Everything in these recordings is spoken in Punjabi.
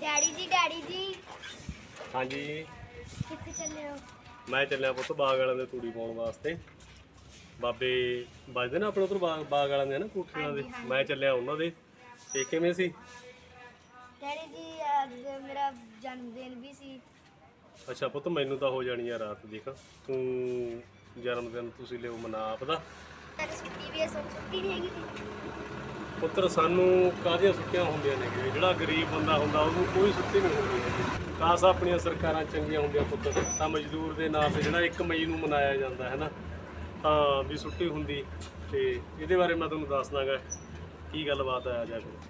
ਡੈਡੀ ਜੀ ਡੈਡੀ ਜੀ। ਹਾਂਜੀ। ਕਿੱਥੇ ਚੱਲੇ ਹੋ? ਮੈਂ ਚੱਲਿਆ ਪੁੱਤ ਬਾਗ ਵਾਲਿਆਂ ਦੇ ਤੂੜੀ ਪਾਉਣ ਵਾਸਤੇ। ਬਾਬੇ ਵੱਜਦੇ ਨਾ ਆਪਣੇ ਉਧਰ ਬਾਗ ਬਾਗ ਵਾਲਿਆਂ ਦੇ ਨਾ ਕੋਠੀਆਂ ਦੇ। ਮੈਂ ਚੱਲਿਆ ਉਹਨਾਂ ਦੇ। ਤੇ ਕਿਵੇਂ ਸੀ? ਡੈਡੀ ਜੀ ਅੱਜ ਮੇਰਾ ਜਨਮ ਦਿਨ ਵੀ ਸੀ। ਅੱਛਾ ਪੁੱਤ ਮੈਨੂੰ ਤਾਂ ਹੋ ਜਾਣੀ ਆ ਰਾਤ ਦੇਖ ਤੂੰ ਜਨਮ ਦਿਨ ਤੁਸੀਂ ਲਿਓ ਮਨਾ ਆਪਦਾ ਮੇਰੇ ਛੁੱਟੀ ਵੀ ਹੈ ਸਭ ਛੁੱਟੀ ਨਹੀਂ ਹੈਗੀ। ਪੁੱਤਰ ਸਾਨੂੰ ਕਾਹਦੀਆਂ ਸੁੱਤੀਆਂ ਹੁੰਦੀਆਂ ਨੇ ਜਿਹੜਾ ਗਰੀਬ ਬੰਦਾ ਹੁੰਦਾ, ਉਹਨੂੰ ਕੋਈ ਸੁੱਤੀ ਨਹੀਂ ਹੁੰਦੀ ਕਾਸ ਆਪਣੀਆਂ ਸਰਕਾਰਾਂ ਚੰਗੀਆਂ ਹੁੰਦੀਆਂ ਪੁੱਤਰ? ਤਾਂ ਮਜ਼ਦੂਰ ਦੇ ਨਾਂ ਤੇ ਜਿਹੜਾ 1 ਮਈ ਨੂੰ ਮਨਾਇਆ ਜਾਂਦਾ ਹੈ ਨਾ, ਤਾਂ ਵੀ ਸੁੱਟੀ ਹੁੰਦੀ। ਤੇ ਇਹਦੇ ਬਾਰੇ ਮੈਂ ਤੁਹਾਨੂੰ ਦੱਸ ਦਾਂਗਾ ਕੀ ਗੱਲਬਾਤ ਹੈ ਆ ਜਾ ਕੇ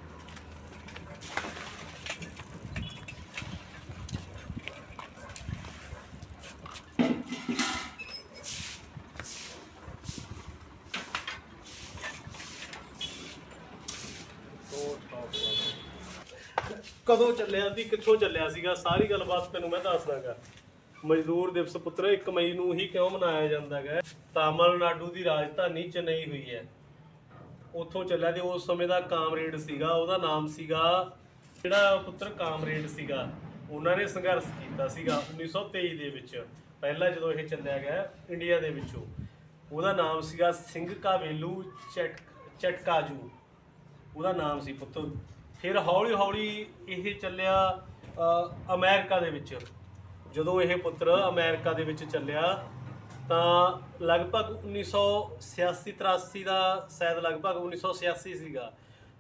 ਕਦੋਂ ਚੱਲਿਆ ਸੀ, ਕਿੱਥੋਂ ਚੱਲਿਆ ਸੀਗਾ, ਸਾਰੀ ਗੱਲਬਾਤ ਤੈਨੂੰ ਮੈਂ ਦੱਸ ਦਾਂਗਾ ਮਜ਼ਦੂਰ ਦਿਵਸ ਪੁੱਤਰ 1 ਮਈ ਨੂੰ ਹੀ ਕਿਉਂ ਮਨਾਇਆ ਜਾਂਦਾ ਹੈ ਤਾਮਿਲਨਾਡੂ ਦੀ ਰਾਜਧਾਨੀ ਚੇਨਈ ਹੋਈ ਹੈ। ਉੱਥੋਂ ਚੱਲਿਆ ਤੇ ਉਸ ਸਮੇਂ ਦਾ ਕਾਮਰੇਡ ਸੀਗਾ, ਉਹਦਾ ਨਾਮ ਸੀਗਾ ਜਿਹੜਾ ਪੁੱਤਰ? ਕਾਮਰੇਡ ਸੀਗਾ। ਉਹਨਾਂ ਨੇ ਸੰਘਰਸ਼ ਕੀਤਾ ਸੀਗਾ 1923 ਦੇ ਵਿੱਚ, ਪਹਿਲਾਂ ਜਦੋਂ ਇਹ ਚੱਲਿਆ ਗਿਆ ਇੰਡੀਆ ਦੇ ਵਿੱਚੋਂ। ਉਹਦਾ ਨਾਮ ਸੀਗਾ ਸਿੰਘ ਕਾਵੇਲੂ ਚਟ, ਚਟਕਾਜੂ। ਉਹਦਾ ਨਾਮ ਸੀ ਪੁੱਤਰ। ਫਿਰ ਹੌਲੀ ਹੌਲੀ ਇਹ ਚੱਲਿਆ ਅ, ਅਮਰੀਕਾ ਦੇ ਵਿੱਚ। ਜਦੋਂ ਇਹ ਪੁੱਤਰ ਅਮਰੀਕਾ ਦੇ ਵਿੱਚ ਚੱਲਿਆ ਤਾਂ ਲਗਭਗ 1986 83 ਦਾ ਸ਼ਾਇਦ ਲਗਭਗ 1986 ਸੀਗਾ।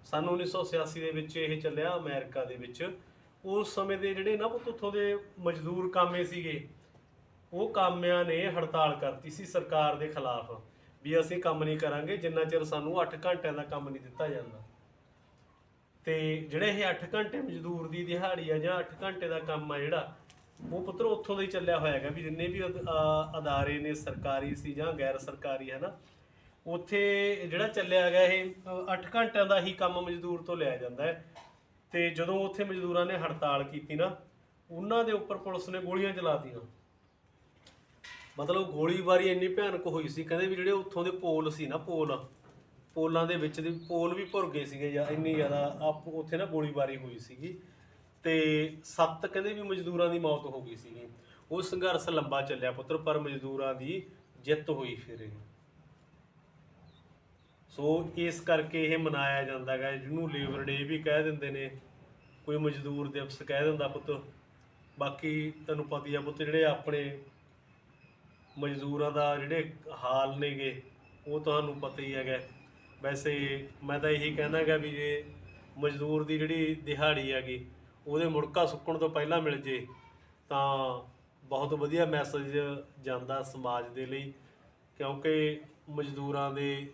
ਸਨ 1986 ਦੇ ਵਿੱਚ ਇਹ ਚੱਲਿਆ ਅਮਰੀਕਾ ਦੇ ਵਿੱਚ। ਉਸ ਸਮੇਂ ਦੇ ਜਿਹੜੇ ਨਾ ਪੁੱਤ ਉੱਥੋਂ ਦੇ ਮਜ਼ਦੂਰ ਕਾਮੇ ਸੀਗੇ ਉਹ ਕਾਮਿਆਂ ਨੇ ਹੜਤਾਲ ਕਰਤੀ ਸੀ ਸਰਕਾਰ ਦੇ ਖਿਲਾਫ ਵੀ ਅਸੀਂ ਕੰਮ ਨਹੀਂ ਕਰਾਂਗੇ ਜਿੰਨਾ ਚਿਰ ਸਾਨੂੰ 8 ਘੰਟਿਆਂ ਦਾ ਕੰਮ ਨਹੀਂ ਦਿੱਤਾ ਜਾਂਦਾ। ਤੇ ਜਿਹੜੇ ਇਹ 8 ਘੰਟੇ ਮਜ਼ਦੂਰ ਦੀ ਦਿਹਾੜੀ ਆ ਜਾਂ 8 ਘੰਟੇ ਦਾ ਕੰਮ ਆ ਜਿਹੜਾ, ਉਹ ਪੁੱਤਰ ਉੱਥੋਂ ਦਾ ਹੀ ਚੱਲਿਆ ਹੋਇਆ ਹੈਗਾ ਵੀ ਜਿੰਨੇ ਵੀ ਅਦ- ਅਦਾਰੇ ਨੇ ਸਰਕਾਰੀ ਸੀ ਜਾਂ ਗੈਰ ਸਰਕਾਰੀ ਹੈ ਨਾ ਉੱਥੇ ਜਿਹੜਾ ਚੱਲਿਆ ਹੈਗਾ ਇਹ 8 ਘੰਟਿਆਂ ਦਾ ਹੀ ਕੰਮ ਮਜ਼ਦੂਰ ਤੋਂ ਲਿਆ ਜਾਂਦਾ ਹੈ। ਤੇ ਜਦੋਂ ਉੱਥੇ ਮਜ਼ਦੂਰਾਂ ਨੇ ਹੜਤਾਲ ਕੀਤੀ ਨਾ, ਉਹਨਾਂ ਦੇ ਉੱਪਰ ਪੁਲਿਸ ਨੇ ਗੋਲੀਆਂ ਚਲਾਤੀਆਂ ਮਤਲਬ ਗੋਲੀਬਾਰੀ ਇੰਨੀ ਭਿਆਨਕ ਹੋਈ ਸੀ, ਕਹਿੰਦੇ ਵੀ ਜਿਹੜੇ ਉੱਥੋਂ ਦੇ ਪੋਲ ਸੀ ਨਾ, ਪੋਲ ਪੋਲਾਂ ਦੇ ਵਿੱਚ ਦੇ ਪੋਲ ਵੀ ਭੁਰ ਗਏ ਸੀਗੇ ਜਾਂ ਇੰਨੀ ਜ਼ਿਆਦਾ ਆਪ ਉੱਥੇ ਨਾ ਗੋਲੀਬਾਰੀ ਹੋਈ ਸੀਗੀ। ਤੇ ਸੱਤ ਕਹਿੰਦੇ ਵੀ ਮਜ਼ਦੂਰਾਂ ਦੀ ਮੌਤ ਹੋ ਗਈ ਸੀਗੀ। ਉਹ ਸੰਘਰਸ਼ ਲੰਬਾ ਚੱਲਿਆ ਪੁੱਤਰ, ਪਰ ਮਜ਼ਦੂਰਾਂ ਦੀ ਜਿੱਤ ਹੋਈ ਫਿਰ ਇਹ। ਸੋ ਇਸ ਕਰਕੇ ਇਹ ਮਨਾਇਆ ਜਾਂਦਾ ਹੈ ਜਿਹਨੂੰ ਲੇਬਰ ਡੇ ਵੀ ਕਹਿ ਦਿੰਦੇ ਨੇ, ਕੋਈ ਮਜ਼ਦੂਰ ਦਿਵਸ ਕਹਿ ਦਿੰਦਾ ਪੁੱਤ ਬਾਕੀ ਤੁਹਾਨੂੰ ਪਤਾ ਹੀ ਆ ਪੁੱਤ ਜਿਹੜੇ ਆਪਣੇ ਮਜ਼ਦੂਰਾਂ ਦਾ ਜਿਹੜੇ ਹਾਲ ਨੇਗੇ, ਉਹ ਤੁਹਾਨੂੰ ਪਤਾ ਹੀ ਹੈਗਾ। ਵੈਸੇ ਮੈਂ ਤਾਂ ਇਹੀ ਕਹਿਣਾਗਾ ਵੀ ਜੇ ਮਜ਼ਦੂਰ ਦੀ ਜਿਹੜੀ ਦਿਹਾੜੀ ਹੈਗੀ ਉਹਦੇ ਮੁੜਕਾ ਸੁੱਕਣ ਤੋਂ ਪਹਿਲਾਂ ਮਿਲ ਜੇ ਤਾਂ ਬਹੁਤ ਵਧੀਆ ਮੈਸੇਜ ਜਾਂਦਾ ਸਮਾਜ ਦੇ ਲਈ ਕਿਉਂਕਿ ਮਜ਼ਦੂਰਾਂ ਦੇ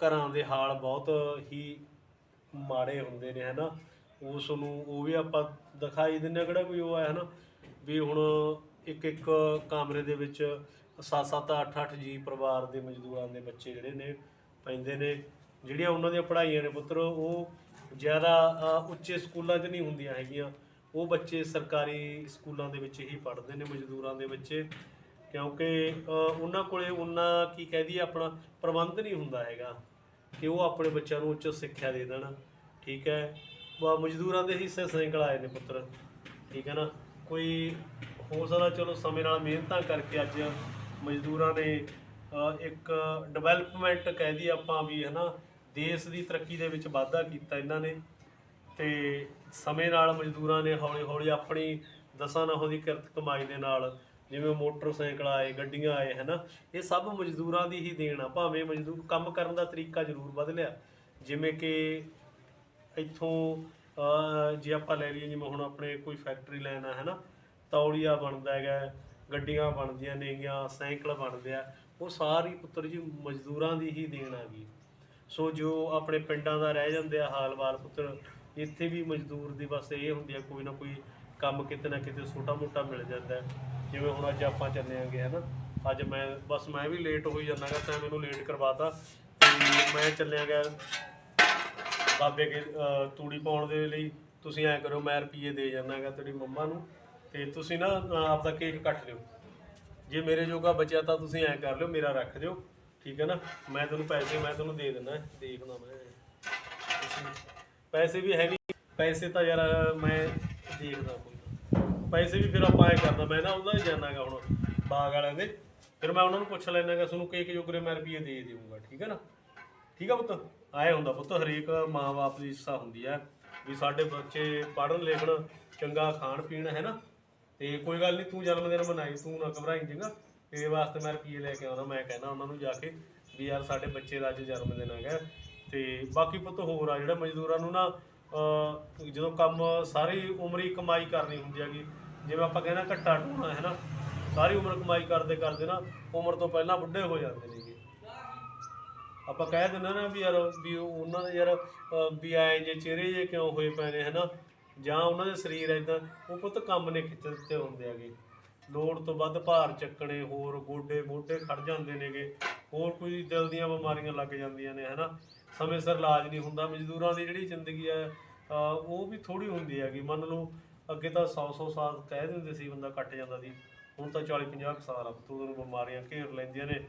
ਘਰਾਂ ਦੇ ਹਾਲ ਬਹੁਤ ਹੀ ਮਾੜੇ ਹੁੰਦੇ ਨੇ ਹਨਾ? ਉਸ ਨੂੰ ਉਹ ਵੀ ਆਪਾਂ ਦਿਖਾਈ ਦਿੰਦੇ ਹਾਂ, ਕਿਹੜਾ ਕੋਈ ਉਹ ਹੈ ਹਨਾ? ਵੀ ਹੁਣ ਇੱਕ ਇੱਕ ਕਮਰੇ ਦੇ ਵਿੱਚ 7-7 8-8 ਜੀ ਪਰਿਵਾਰ ਦੇ ਮਜ਼ਦੂਰਾਂ ਦੇ ਬੱਚੇ ਜਿਹੜੇ ਨੇ ਪੈਂਦੇ ਨੇ, ਜਿਹੜੀਆਂ ਉਹਨਾਂ ਦੀਆਂ ਪੜ੍ਹਾਈਆਂ ਨੇ ਪੁੱਤਰ, ਉਹ ਜ਼ਿਆਦਾ ਉੱਚੇ ਸਕੂਲਾਂ 'ਚ ਨਹੀਂ ਹੁੰਦੀਆਂ ਹੈਗੀਆਂ। ਉਹ ਬੱਚੇ ਸਰਕਾਰੀ ਸਕੂਲਾਂ ਦੇ ਵਿੱਚ ਹੀ ਪੜ੍ਹਦੇ ਨੇ, ਮਜ਼ਦੂਰਾਂ ਦੇ ਬੱਚੇ। ਕਿਉਂਕਿ ਉਹਨਾਂ ਕੋਲੇ ਉਹਨਾਂ, ਕੀ ਕਹਦੀ ਆਪਣਾ ਪ੍ਰਬੰਧ ਨਹੀਂ ਹੁੰਦਾ ਹੈਗਾ ਕਿ ਉਹ ਆਪਣੇ ਬੱਚਿਆਂ ਨੂੰ ਉੱਚ ਸਿੱਖਿਆ ਦੇ ਦੇਣ। ਠੀਕ ਹੈ? ਮਜ਼ਦੂਰਾਂ ਦੇ ਹਿੱਸੇ ਸੈਂਕਲ ਆਏ ਨੇ ਪੁੱਤਰ। ਠੀਕ ਹੈ ਨਾ? ਕੋਈ ਹੋ ਸਕਦਾ, ਚਲੋ ਸਮੇਂ ਨਾਲ ਮਿਹਨਤਾਂ ਕਰਕੇ ਅੱਜ ਮਜ਼ਦੂਰਾਂ ਨੇ ਇੱਕ ਡਿਵੈਲਪਮੈਂਟ ਕਹਿ ਦਈਏ ਆਪਾਂ ਵੀ ਹੈ ਨਾ ਦੇਸ਼ ਦੀ ਤਰੱਕੀ ਦੇ ਵਿੱਚ ਵਾਧਾ ਕੀਤਾ ਇਹਨਾਂ ਨੇ ਤੇ ਸਮੇਂ ਨਾਲ ਮਜ਼ਦੂਰਾਂ ਨੇ ਹੌਲੀ ਹੌਲੀ ਆਪਣੀ ਦਸਾਂ ਨਾ ਦੀ ਕਿਰਤ ਕਮਾਈ ਦੇ ਨਾਲ, ਜਿਵੇਂ ਮੋਟਰਸਾਈਕਲ ਆਏ, ਗੱਡੀਆਂ ਆਏ, ਹਨਾ, ਇਹ ਸਭ ਮਜ਼ਦੂਰਾਂ ਦੀ ਹੀ ਦੇਣ ਆ। ਭਾਵੇਂ ਮਜ਼ਦੂਰ ਕੰਮ ਕਰਨ ਦਾ ਤਰੀਕਾ ਜ਼ਰੂਰ ਬਦਲਿਆ ਜਿਵੇਂ ਕਿ ਇੱਥੋਂ ਜੇ ਆਪਾਂ ਲੈ ਲਈਏ, ਜਿਵੇਂ ਹੁਣ ਆਪਣੇ ਕੋਈ ਫੈਕਟਰੀ ਲੈਣਾ ਹੈ ਨਾ ਤੌਲੀਆ ਬਣਦਾ ਹੈਗਾ, ਗੱਡੀਆਂ ਬਣਦੀਆਂ ਨੇਗੀਆਂ, ਸਾਈਕਲ ਬਣਦੇ ਆ ਉਹ ਸਾਰੀ ਪੁੱਤਰ ਜੀ ਮਜ਼ਦੂਰਾਂ ਦੀ ਹੀ ਦੇਣ ਆ ਗਈ। ਸੋ ਜੋ ਆਪਣੇ ਪਿੰਡਾਂ ਦਾ ਰਹਿ ਜਾਂਦੇ ਆ ਹਾਲ-ਵਾਲ ਪੁੱਤਰ, ਇੱਥੇ ਵੀ ਮਜ਼ਦੂਰ ਦੀ ਬਸ ਇਹ ਹੁੰਦੀ ਆ, ਕੋਈ ਨਾ ਕੋਈ ਕੰਮ ਕਿਤੇ ਨਾ ਕਿਤੇ ਛੋਟਾ-ਮੋਟਾ ਮਿਲ ਜਾਂਦਾ ਜਿਵੇਂ ਹੁਣ ਅੱਜ ਆਪਾਂ ਚੱਲੇ ਆਂਗੇ, ਹਨਾ? ਅੱਜ ਮੈਂ, ਬਸ ਮੈਂ ਵੀ ਲੇਟ ਹੋਈ ਜਾਂਦਾਗਾ ਤਾਂ ਮੈਨੂੰ ਲੇਟ ਕਰਵਾਤਾ। ਤੇ ਮੈਂ ਚੱਲਿਆ ਗਿਆ ਬਾਬੇ ਕੇ ਤੂੜੀ ਪਾਉਣ ਦੇ ਲਈ। ਤੁਸੀਂ ਐ ਕਰੋ ਮੈਂ ਰੁਪਈਏ ਦੇ ਜਾਣਾਗਾ ਤੇਰੀ ਮੰਮਾ ਨੂੰ। ਤੇ ਤੁਸੀਂ ਨਾ ਆਪਦਾ ਕੇਕ ਕੱਟ ਲਿਓ। ਜੇ ਮੇਰੇ ਜੋਗਾ ਬਚਿਆ ਤਾਂ ਤੁਸੀਂ ਐ ਕਰ ਲਿਓ, ਮੇਰਾ ਰੱਖ ਦਿਓ, ਠੀਕ ਹੈ ਨਾ? ਮੈਂ ਤੁਹਾਨੂੰ ਪੈਸੇ, ਮੈਂ ਤੁਹਾਨੂੰ ਦੇ ਦਿੰਦਾ, ਦੇਖਦਾ ਮੈਂ। ਪੈਸੇ ਵੀ ਹੈ ਨਹੀਂ। ਪੈਸੇ ਤਾਂ ਯਾਰ ਮੈਂ ਦੇਖਦਾ ਕੋਈ ਪੈਸੇ ਵੀ ਫਿਰ ਆਪਾਂ ਐ ਕਰਦਾ ਮੈਂ ਨਾ ਉਹਨਾਂ ਦੇ ਜਾਣਾਗਾ ਹੁਣ, ਬਾਗ ਵਾਲਿਆਂ ਦੇ। ਫਿਰ ਮੈਂ ਉਹਨਾਂ ਨੂੰ ਪੁੱਛ ਲੈਣਾਗਾ ਤੁਹਾਨੂੰ ਕੇਕ ਜੋਗਰੇ ਮੈਂ ਰੁਪਏ ਦੇ ਦੇਵਾਂਗਾ ਠੀਕ ਹੈ ਨਾ? ਠੀਕ ਆ ਪੁੱਤ? ਆਏ ਹੁੰਦਾ ਪੁੱਤ, ਹਰੇਕ ਮਾਂ-ਬਾਪ ਦੀ ਇੱਛਾ ਹੁੰਦੀ ਆ, ਵੀ ਸਾਡੇ ਬੱਚੇ ਪੜ੍ਹਨ ਲਿਖਣ ਚੰਗਾ ਖਾਣ ਪੀਣ ਹੈ ਨਾ? ਤੇ ਕੋਈ ਗੱਲ ਨਹੀਂ ਤੂੰ ਜਨਮ ਦਿਨ ਮਨਾਈ ਤੂੰ ਨਾ ਘਬਰਾਈ ਚੰਗਾ ਤੇਰੇ ਵਾਸਤੇ ਮੈਂ ਰੁਪਏ ਲੈ ਕੇ ਆਉਣਾ ਮੈਂ ਕਹਿਣਾ ਉਹਨਾਂ ਨੂੰ ਜਾ ਕੇ ਵੀ ਯਾਰ ਸਾਡੇ ਬੱਚੇ ਦਾ ਅੱਜ ਜਨਮ ਦਿਨ ਹੈਗਾ। ਤੇ ਬਾਕੀ ਪੁੱਤ ਹੋਰ ਆ ਜਿਹੜਾ ਮਜ਼ਦੂਰਾਂ ਨੂੰ ਨਾ ਜਦੋਂ ਕੰਮ ਸਾਰੀ ਉਮਰ ਹੀ ਕਮਾਈ ਕਰਨੀ ਹੁੰਦੀ ਹੈਗੀ ਜਿਵੇਂ ਆਪਾਂ ਕਹਿੰਦਾ ਘੱਟਾ ਢੋਣਾ ਹੈ ਨਾ? ਸਾਰੀ ਉਮਰ ਕਮਾਈ ਕਰਦੇ ਕਰਦੇ ਨਾ ਉਮਰ ਤੋਂ ਪਹਿਲਾਂ ਬੁੱਢੇ ਹੋ ਜਾਂਦੇ ਨੇਗੇ ਆਪਾਂ ਕਹਿ ਦਿੰਦੇ ਨਾ ਵੀ ਯਾਰ ਵੀ ਉਹਨਾਂ ਦੇ ਯਾਰ ਅਹ, ਵੀ ਆਏ ਜੇ ਚਿਹਰੇ ਜੇ ਕਿਉਂ ਹੋਏ ਪਏ ਨੇ ਹਨਾ ਜਾਂ ਉਹਨਾਂ ਦੇ ਸਰੀਰ ਐਦਾਂ ਉਹ ਪੁੱਤ ਕੰਮ ਨੇ ਖਿੱਚ ਦਿੱਤੇ ਹੁੰਦੇ ਹੈਗੇ। ਲੋੜ ਤੋਂ ਵੱਧ ਭਾਰ ਚੱਕਣੇ, ਹੋਰ ਗੋਡੇ ਮੋਢੇ ਖੜ ਜਾਂਦੇ ਨੇਗੇ, ਹੋਰ ਕੋਈ ਦਿਲ ਦੀਆਂ ਬਿਮਾਰੀਆਂ ਲੱਗ ਜਾਂਦੀਆਂ ਨੇ, ਹਨਾ? ਸਮੇਂ ਸਿਰ ਇਲਾਜ ਨਹੀਂ ਹੁੰਦਾ, ਮਜ਼ਦੂਰਾਂ ਦੀ ਜਿਹੜੀ ਜ਼ਿੰਦਗੀ ਹੈ ਉਹ ਵੀ ਥੋੜੀ ਹੁੰਦੀ ਹੈਗੀ। ਮੰਨ ਲਓ, ਅੱਗੇ ਤਾਂ 100 100 ਸਾਲ ਕਹਿ ਦਿੰਦੇ ਸੀ, ਬੰਦਾ ਕੱਟ ਜਾਂਦਾ ਸੀ। ਹੁਣ ਤਾਂ 40 50 ਸਾਲ ਆ ਤੋਂ ਨੂੰ ਬਿਮਾਰੀਆਂ ਘੇਰ ਲੈਂਦੀਆਂ ਨੇ,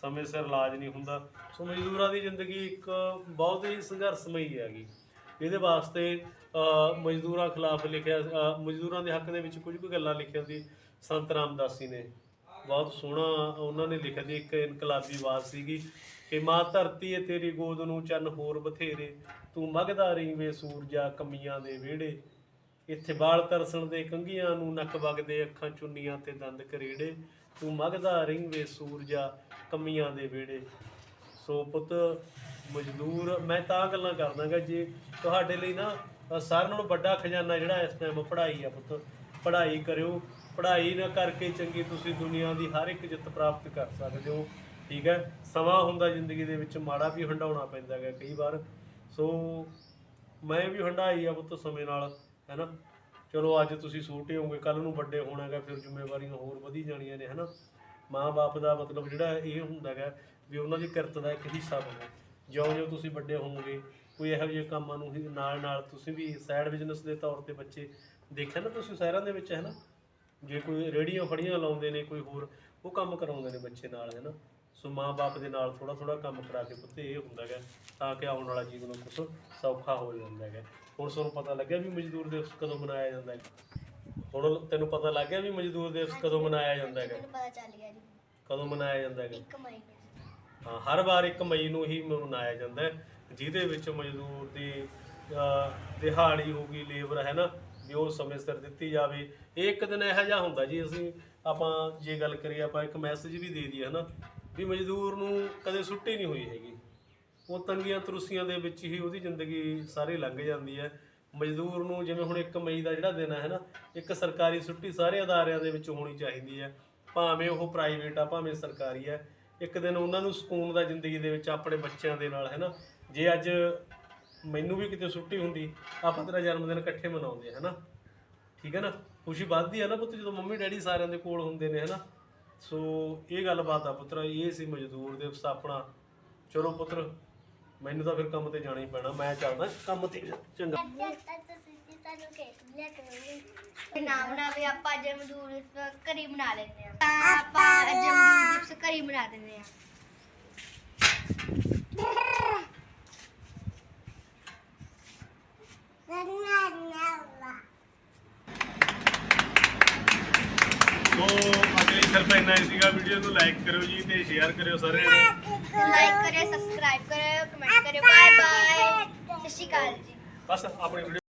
ਸਮੇਂ ਸਿਰ ਇਲਾਜ ਨਹੀਂ ਹੁੰਦਾ। ਸੋ ਮਜ਼ਦੂਰਾਂ ਦੀ ਜ਼ਿੰਦਗੀ ਇੱਕ ਬਹੁਤ ਹੀ ਸੰਘਰਸ਼ਮਈ ਹੈਗੀ। ਇਹਦੇ ਵਾਸਤੇ ਮਜ਼ਦੂਰਾਂ ਖਿਲਾਫ ਲਿਖਿਆ ਮਜ਼ਦੂਰਾਂ ਦੇ ਹੱਕ ਦੇ ਵਿੱਚ ਕੁਝ ਕੁ ਗੱਲਾਂ ਲਿਖੀਆਂ ਸੀ। ਸੰਤ ਰਾਮਦਾਸੀ ਨੇ। ਬਹੁਤ ਸੋਹਣਾ ਉਹਨਾਂ ਨੇ ਲਿਖਿਆ ਦੀ ਇੱਕ ਇਨਕਲਾਬੀ ਆਵਾਜ਼ ਸੀਗੀ ਕਿ, ਮਾਂ ਧਰਤੀ ਏ ਤੇਰੀ ਗੋਦ ਨੂੰ ਚੰਨ ਹੋਰ ਬਥੇਰੇ। ਤੂੰ ਮਗਦਾ ਰਹੀ ਸੂਰਜਾ ਕਮੀਆਂ ਦੇ ਵਿਹੜੇ। ਇੱਥੇ ਬਾਲ ਤਰਸਣ ਦੇ ਕੰਗੀਆਂ ਨੂੰ ਨੱਕ ਵਗਦੇ ਅੱਖਾਂ ਚੁੰਨੀਆਂ ਤੇ ਦੰਦ ਕਰੇੜੇ। ਤੂੰ ਮਗਦਾ ਰਹੀ ਵੇ ਸੂਰਜਾ ਕਮੀਆਂ ਦੇ ਵਿਹੜੇ। ਸੋ ਪੁੱਤ ਮਜ਼ਦੂਰ, ਮੈਂ ਤਾਂ ਗੱਲਾਂ ਕਰਦਾਗਾ ਜੇ ਤੁਹਾਡੇ ਲਈ ਨਾ ਸਾਰਿਆਂ ਨਾਲੋਂ ਵੱਡਾ ਖਜ਼ਾਨਾ ਜਿਹੜਾ ਇਸ ਟਾਈਮ ਪੜ੍ਹਾਈ ਆ ਪੁੱਤ, ਪੜ੍ਹਾਈ ਕਰਿਓ, ਪੜ੍ਹਾਈ ਨਾ ਕਰਕੇ ਚੰਗੀ ਤੁਸੀਂ ਦੁਨੀਆ ਦੀ ਹਰ ਇੱਕ ਜਿੱਤ ਪ੍ਰਾਪਤ ਕਰ ਸਕਦੇ ਹੋ, ਠੀਕ ਹੈ? ਸਮਾਂ ਹੁੰਦਾ ਜ਼ਿੰਦਗੀ ਦੇ ਵਿੱਚ ਮਾੜਾ ਵੀ ਹੰਡਾਉਣਾ ਪੈਂਦਾ ਹੈ ਕਈ ਵਾਰ, ਸੋ ਮੈਂ ਵੀ ਹੰਡਾਈ ਆ ਪੁੱਤ ਸਮੇਂ ਨਾਲ ਹੈਨਾ ਚਲੋ ਅੱਜ ਤੁਸੀਂ ਛੋਟੇ ਹੋਗੇ ਕੱਲ ਨੂੰ ਵੱਡੇ ਹੋਣਾ ਹੋਣਾਗਾ ਫਿਰ ਜ਼ਿੰਮੇਵਾਰੀਆਂ ਹੋਰ ਵਧੀ ਜਾਣੀਆਂ ਨੇ ਹੈਨਾ ਮਾਂ-ਬਾਪ ਦਾ ਮਤਲਬ ਜਿਹੜਾ ਇਹ ਹੁੰਦਾ ਹੈਗਾ ਵੀ ਉਹਨਾਂ ਦੀ ਕਿਰਤ ਦਾ ਇੱਕ ਹਿੱਸਾ ਬਣੋ। ਜਿਉਂ-ਜਿਉਂ ਤੁਸੀਂ ਵੱਡੇ ਹੋਵੋਗੇ। ਕੋਈ ਇਹੋ ਜਿਹੇ ਕੰਮਾਂ ਨੂੰ ਹੀ ਨਾਲ-ਨਾਲ ਤੁਸੀਂ ਵੀ ਸਾਈਡ ਬਿਜ਼ਨਸ ਦੇ ਤੌਰ ਤੇ ਬੱਚੇ ਦੇਖਿਆ ਨਾ ਤੁਸੀਂ ਸ਼ਹਿਰਾਂ ਦੇ ਵਿੱਚ ਹੈ ਨਾ? ਜੇ ਕੋਈ ਰੇੜੀਆਂ ਫੜੀਆਂ ਲਾਉਂਦੇ ਨੇ ਕੋਈ ਹੋਰ ਉਹ ਕੰਮ ਕਰਾਉਂਦੇ ਨੇ ਬੱਚੇ ਨਾਲ ਹੈ ਨਾ? ਸੋ ਮਾਂ-ਬਾਪ ਦੇ ਨਾਲ ਥੋੜਾ ਥੋੜਾ ਕੰਮ ਕਰਾ ਕੇ ਪੁੱਤੇ ਇਹ ਹੁੰਦਾ ਹੈਗਾ ਤਾਂ ਕਿ ਆਉਣ ਵਾਲਾ ਜੀਵਨ ਕੁਝ ਸੌਖਾ ਹੋ ਜਾਂਦਾ ਹੈਗਾ। ਹੁਣ ਤੁਹਾਨੂੰ ਪਤਾ ਲੱਗਿਆ ਵੀ ਮਜ਼ਦੂਰ ਦਿਵਸ ਕਦੋਂ ਮਨਾਇਆ ਜਾਂਦਾ ਹੈ ਹੁਣ ਤੈਨੂੰ ਪਤਾ ਲੱਗ ਗਿਆ ਵੀ ਮਜ਼ਦੂਰ ਦਿਵਸ ਕਦੋਂ ਮਨਾਇਆ ਜਾਂਦਾ ਹੈਗਾ? ਮੈਨੂੰ ਪਤਾ ਚੱਲ ਗਿਆ ਜੀ। ਕਦੋਂ ਮਨਾਇਆ ਜਾਂਦਾ ਹੈਗਾ? 1 ਮਈ ਨੂੰ ਹਾਂ, ਹਰ ਵਾਰ 1 ਮਈ ਨੂੰ ਹੀ ਮਨਾਇਆ ਜਾਂਦਾ ਹੈ, ਜਿਹਦੇ ਵਿੱਚ ਮਜ਼ਦੂਰ ਦੀ ਦਿਹਾੜੀ ਹੋ ਗਈ, ਲੇਬਰ, ਹੈ ਨਾ, ਵੀ ਉਹ ਸਮੇਂ ਸਿਰ ਦਿੱਤੀ ਜਾਵੇ। ਇਹ ਇੱਕ ਦਿਨ ਇਹੋ ਜਿਹਾ ਹੁੰਦਾ ਜੀ, ਅਸੀਂ ਆਪਾਂ ਜੇ ਗੱਲ ਕਰੀਏ, ਆਪਾਂ ਇੱਕ ਮੈਸੇਜ ਵੀ ਦੇ ਦਈਏ ਹਨਾ ਵੀ ਮਜ਼ਦੂਰ ਨੂੰ ਕਦੇ ਛੁੱਟੀ ਨਹੀਂ ਹੋਈ ਹੈਗੀ। ਉਹ ਤੰਗੀਆਂ ਤਰੁਸੀਆਂ ਦੇ ਵਿੱਚ ਹੀ ਉਹਦੀ ਜ਼ਿੰਦਗੀ ਸਾਰੀ ਲੰਘ ਜਾਂਦੀ ਹੈ। ਮਜ਼ਦੂਰ ਨੂੰ ਜਿਵੇਂ ਹੁਣ 1 ਮਈ ਦਾ ਜਿਹੜਾ ਦਿਨ ਹੈ ਨਾ, ਇੱਕ ਸਰਕਾਰੀ ਛੁੱਟੀ ਸਾਰੇ ਅਦਾਰਿਆਂ ਦੇ ਵਿੱਚ ਹੋਣੀ ਚਾਹੀਦੀ ਹੈ। ਭਾਵੇਂ ਉਹ ਪ੍ਰਾਈਵੇਟ ਆ, ਭਾਵੇਂ ਸਰਕਾਰੀ ਹੈ ਇੱਕ ਦਿਨ ਉਹਨਾਂ ਨੂੰ ਸਕੂਨ ਦਾ ਜ਼ਿੰਦਗੀ ਦੇ ਵਿੱਚ ਆਪਣੇ ਬੱਚਿਆਂ ਦੇ ਨਾਲ ਹੈ ਨਾ ਜੇ ਅੱਜ ਮੈਨੂੰ ਵੀ ਕਿਤੇ ਛੁੱਟੀ ਹੁੰਦੀ, ਆਪਾਂ ਤੇਰਾ ਜਨਮ ਦਿਨ ਇਕੱਠੇ ਮਨਾਉਂਦੇ ਹੈ ਨਾ ਠੀਕ ਹੈ ਨਾ? ਖੁਸ਼ੀ ਵੱਧਦੀ ਹੈ ਨਾ ਪੁੱਤ ਜਦੋਂ ਮੰਮੀ ਡੈਡੀ ਸਾਰਿਆਂ ਦੇ ਕੋਲ ਹੁੰਦੇ ਨੇ ਹੈ ਨਾ ਸੋ ਇਹ ਗੱਲਬਾਤ ਆ ਪੁੱਤਰਾ, ਇਹ ਸੀ ਮਜ਼ਦੂਰ ਦਿਵਸ ਆਪਣਾ ਚਲੋ ਪੁੱਤਰ, ਮੈਨੂੰ ਤਾਂ ਫਿਰ ਕੰਮ ਤੇ ਜਾਣਾ ਹੀ ਪੈਣਾ, ਮੈਂ ਚੱਲਦਾ, ਕੰਮ ਤੇ ਚੰਗਾ। ਤੇ ਨਾ ਬਣਾਵੇ ਆਪਾਂ ਅੱਜ ਮਜ਼ਦੂਰ ਦਿਵਸ ਘਰੀ ਬਣਾ ਲੈਂਦੇ ਆ ਤਾਂ ਆਪਾਂ ਅੱਜ ਮਜ਼ਦੂਰ ਦਿਵਸ ਘਰੀ ਬਣਾ ਦਿੰਦੇ ਆ ਸੋ ਅੱਜ ਲਈ ਸਿਰਫ ਇੰਨਾ ਹੀ ਸੀਗਾ ਵੀਡੀਓ ਨੂੰ ਲਾਈਕ ਕਰਿਓ ਜੀ ਤੇ ਸ਼ੇਅਰ ਕਰਿਓ ਸਾਰਿਆਂ ਨੇ ਲਾਈਕ ਕਰਿਓ ਸਬਸਕ੍ਰਾਈਬ ਕਰਿਓ ਕਮੈਂਟ ਕਰਿਓ ਬਾਏ ਬਾਏ ਸਤਿ ਸ਼੍ਰੀ ਅਕਾਲ ਜੀ ਬਸ ਆਪਣੀ ਵੀਡੀਓ